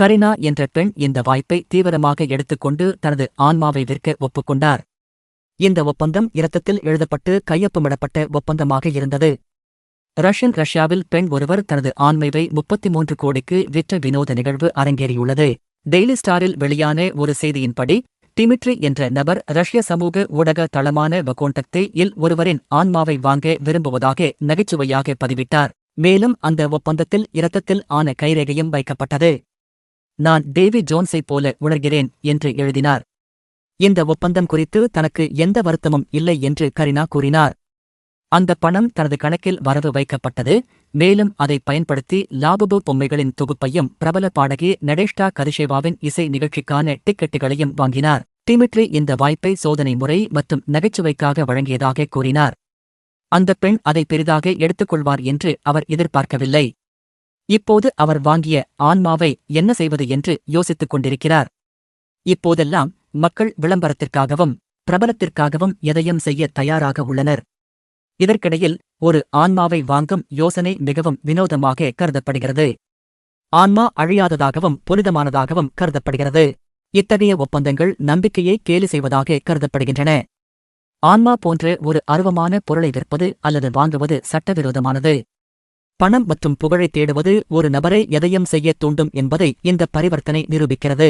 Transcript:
Garena என்ற பெண் இந்த வாய்ப்பை தீவிரமாக எடுத்துக்கொண்டு தனது ஆன்மாவை விற்க ஒப்புக்கொண்டார். இந்த ஒப்பந்தம் இரத்தத்தில் எழுதப்பட்டு கையொப்பமிடப்பட்ட ஒப்பந்தமாக இருந்தது. ரஷ்யன் ரஷ்யாவில் பெண் ஒருவர் தனது ஆண்மைவை முப்பத்தி மூன்று கோடிக்கு விற்ற வினோத நிகழ்வு அரங்கேறியுள்ளது. டெய்லி ஸ்டாரில் வெளியான ஒரு செய்தியின்படி டிமிட்ரி என்ற நபர் ரஷ்ய சமூக ஊடக தளமான வகோண்டக்தே இல் ஒருவரின் ஆன்மாவை வாங்க விரும்புவதாக நகைச்சுவையாக பதிவிட்டார். மேலும் அந்த ஒப்பந்தத்தில் இரத்தத்தில் ஆன கைரேகையும் வைக்கப்பட்டது. நான் டேவி ஜோன்ஸைப் போல உணர்கிறேன் என்று எழுதினார். இந்த ஒப்பந்தம் குறித்து தனக்கு எந்த வருத்தமும் இல்லை என்று கரினா கூறினார். அந்த பணம் தனது கணக்கில் வரவு வைக்கப்பட்டது மேலும் அதை பயன்படுத்தி லாபபு பொம்மைகளின் தொகுப்பையும் பிரபல பாடகி நடேஷ்டா கதிஷேவாவின் இசை நிகழ்ச்சிக்கான டிக்கெட்டுகளையும் வாங்கினார். டிமிட்ரி இந்த வாய்ப்பை சோதனை முறை மற்றும் நகைச்சுவைக்காக வழங்கியதாக கூறினார். அந்த பெண் அதை பெரிதாக எடுத்துக்கொள்வார் என்று அவர் எதிர்பார்க்கவில்லை. இப்போது அவர் வாங்கிய ஆன்மாவை என்ன செய்வது என்று யோசித்துக் கொண்டிருக்கிறார். இப்போதெல்லாம் மக்கள் விளம்பரத்திற்காகவும் பிரபலத்திற்காகவும் எதையும் செய்ய தயாராக உள்ளனர். இதற்கிடையில் ஒரு ஆன்மாவை வாங்கும் யோசனை மிகவும் வினோதமாக கருதப்படுகிறது. ஆன்மா அழியாததாகவும் புனிதமானதாகவும் கருதப்படுகிறது. இத்தகைய ஒப்பந்தங்கள் நம்பிக்கையை கேலி செய்வதாக கருதப்படுகின்றன. ஆன்மா போன்ற ஒரு அருவமான பொருளை விற்பது அல்லது வாங்குவது சட்டவிரோதமானது. பணம் மற்றும் புகழை தேடுவது ஒரு நபரை எதையும் செய்யத் தூண்டும் என்பதை இந்த பரிவர்த்தனை நிரூபிக்கிறது.